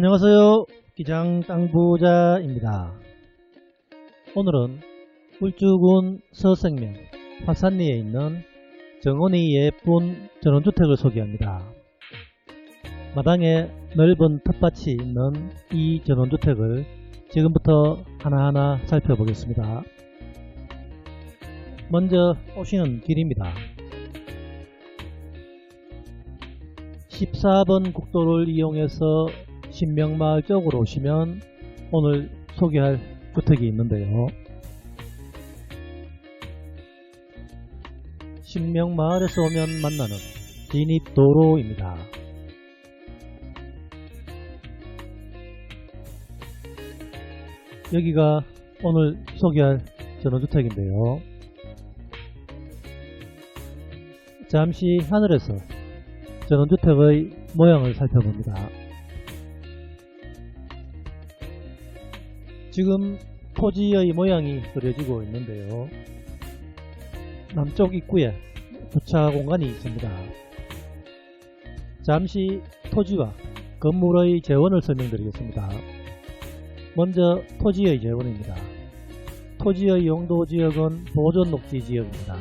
안녕하세요. 기장 땅부자입니다. 오늘은 울주군 서생면 화산리에 있는 정원이 예쁜 전원주택을 소개합니다. 마당에 넓은 텃밭이 있는 이 전원주택을 지금부터 하나하나 살펴보겠습니다. 먼저 오시는 길입니다. 14번 국도를 이용해서 신명마을 쪽으로 오시면 오늘 소개할 주택이 있는데요. 신명마을에서 오면 만나는 진입도로입니다. 여기가 오늘 소개할 전원주택인데요. 잠시 하늘에서 전원주택의 모양을 살펴봅니다. 지금 토지의 모양이 그려지고 있는데요. 남쪽 입구에 주차 공간이 있습니다. 잠시 토지와 건물의 재원을 설명드리겠습니다. 먼저 토지의 재원입니다. 토지의 용도 지역은 보존 녹지 지역입니다.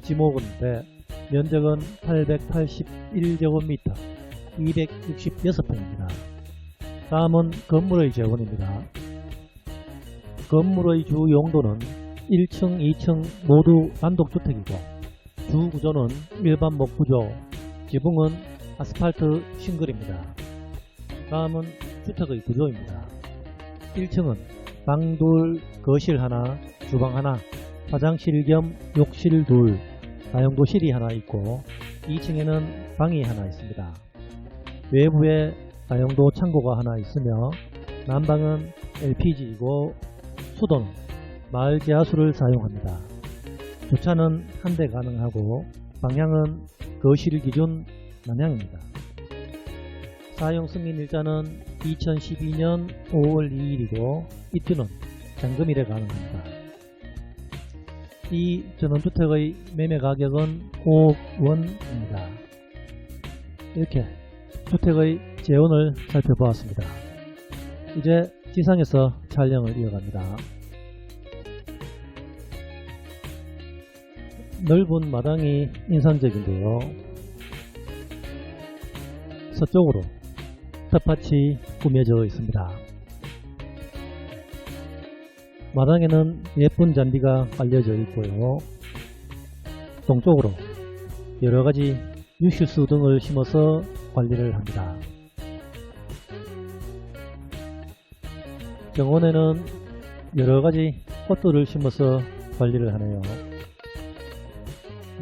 지목은 대, 면적은 881제곱미터, 266평입니다. 다음은 건물의 재원입니다. 건물의 주 용도는 1층, 2층 모두 단독주택이고 주 구조는 일반 목구조, 지붕은 아스팔트 싱글입니다. 다음은 주택의 구조입니다. 1층은 방 둘, 거실 하나, 주방 하나, 화장실 겸 욕실 둘, 다용도실이 하나 있고 2층에는 방이 하나 있습니다. 외부에 다용도 창고가 하나 있으며 난방은 LPG이고 수도는 마을 지하수를 사용합니다. 주차는 한 대 가능하고 방향은 거실 기준 남향입니다. 사용 승인 일자는 2012년 5월 2일이고 입주는 잔금일에 가능합니다. 이 전원주택의 매매 가격은 5억 원입니다. 이렇게 주택의 재원을 살펴보았습니다. 이제 지상에서 촬영을 이어갑니다. 넓은 마당이 인상적인데요. 서쪽으로 텃밭이 꾸며져 있습니다. 마당에는 예쁜 잔디가 깔려져 있고요. 동쪽으로 여러가지 유실수 등을 심어서 관리를 합니다. 정원에는 여러가지 꽃들을 심어서 관리를 하네요.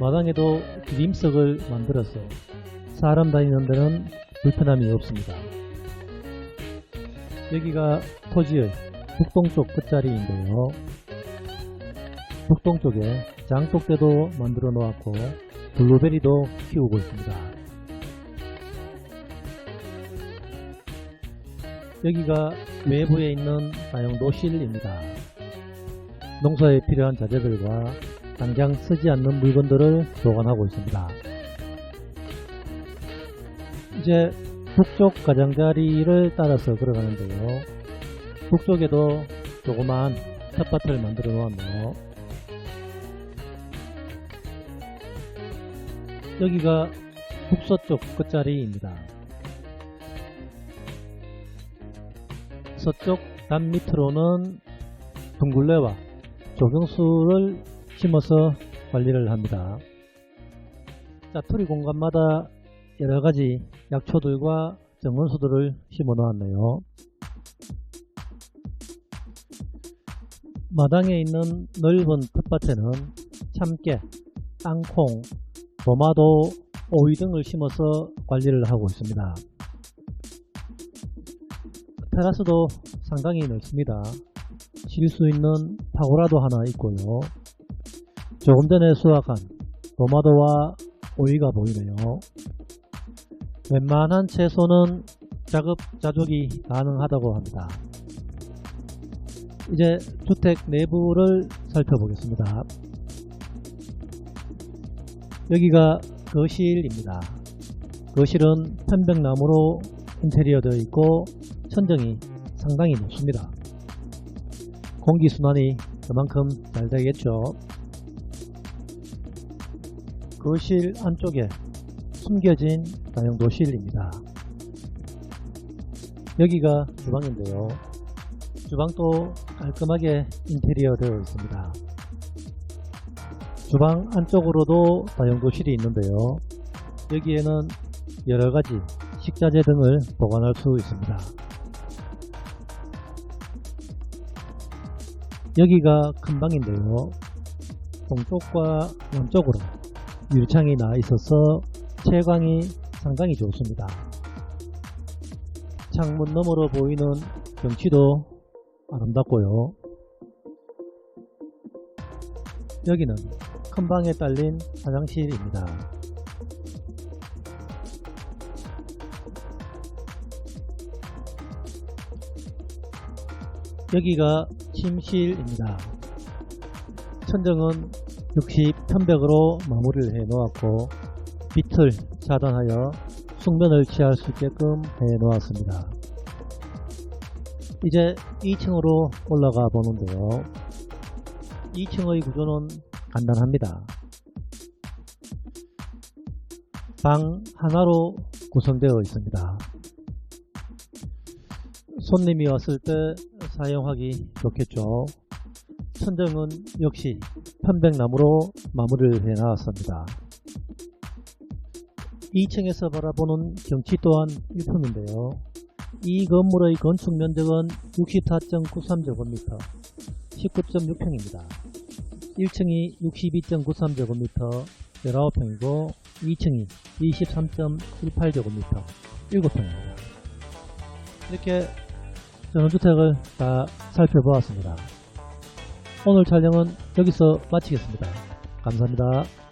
마당에도 기림석을 만들어서 사람 다니는 데는 불편함이 없습니다. 여기가 토지의 북동쪽 끝자리인데요. 북동쪽에 장독대도 만들어 놓았고 블루베리도 키우고 있습니다. 여기가 외부에 있는 다용도실입니다. 농사에 필요한 자재들과 당장 쓰지 않는 물건들을 보관하고 있습니다. 이제 북쪽 가장자리를 따라서 걸어가는데요. 북쪽에도 조그마한 텃밭을 만들어 놓았네요. 여기가 북서쪽 끝자리입니다. 서쪽 담 밑으로는 둥글레와 조경수를 심어서 관리를 합니다. 자투리 공간마다 여러가지 약초들과 정원수들을 심어 놓았네요. 마당에 있는 넓은 텃밭에는 참깨, 땅콩, 도마도, 오이 등을 심어서 관리를 하고 있습니다. 테라스도 상당히 넓습니다. 쉴 수 있는 파고라도 하나 있고요. 조금 전에 수확한 도마도와 오이가 보이네요. 웬만한 채소는 자급자족이 가능하다고 합니다. 이제 주택 내부를 살펴보겠습니다. 여기가 거실입니다. 거실은 편백나무로 인테리어 되어 있고 천정이 상당히 높습니다. 공기순환이 그만큼 잘 되겠죠. 거실 안쪽에 숨겨진 다용도실입니다. 여기가 주방인데요. 주방도 깔끔하게 인테리어 되어 있습니다. 주방 안쪽으로도 다용도실이 있는데요. 여기에는 여러가지 식자재 등을 보관할 수 있습니다. 여기가 큰 방인데요. 동쪽과 남쪽으로 유리창이 나 있어서 채광이 상당히 좋습니다. 창문 너머로 보이는 경치도 아름답고요. 여기는 큰 방에 딸린 화장실입니다. 여기가 침실입니다. 천정은 60 편백으로 마무리를 해 놓았고 빛을 차단하여 숙면을 취할 수 있게끔 해 놓았습니다. 이제 2층으로 올라가 보는데요. 2층의 구조는 간단합니다. 방 하나로 구성되어 있습니다. 손님이 왔을 때 사용하기 좋겠죠. 천정은 역시 편백나무로 마무리를 해 나왔습니다. 2층에서 바라보는 경치 또한 일품인데요. 이 건물의 건축 면적은 64.93제곱미터, 19.6평입니다. 1층이 62.93제곱미터, 19평이고 2층이 23.18제곱미터, 7평입니다. 이렇게 전원주택을 다 살펴보았습니다. 오늘 촬영은 여기서 마치겠습니다. 감사합니다.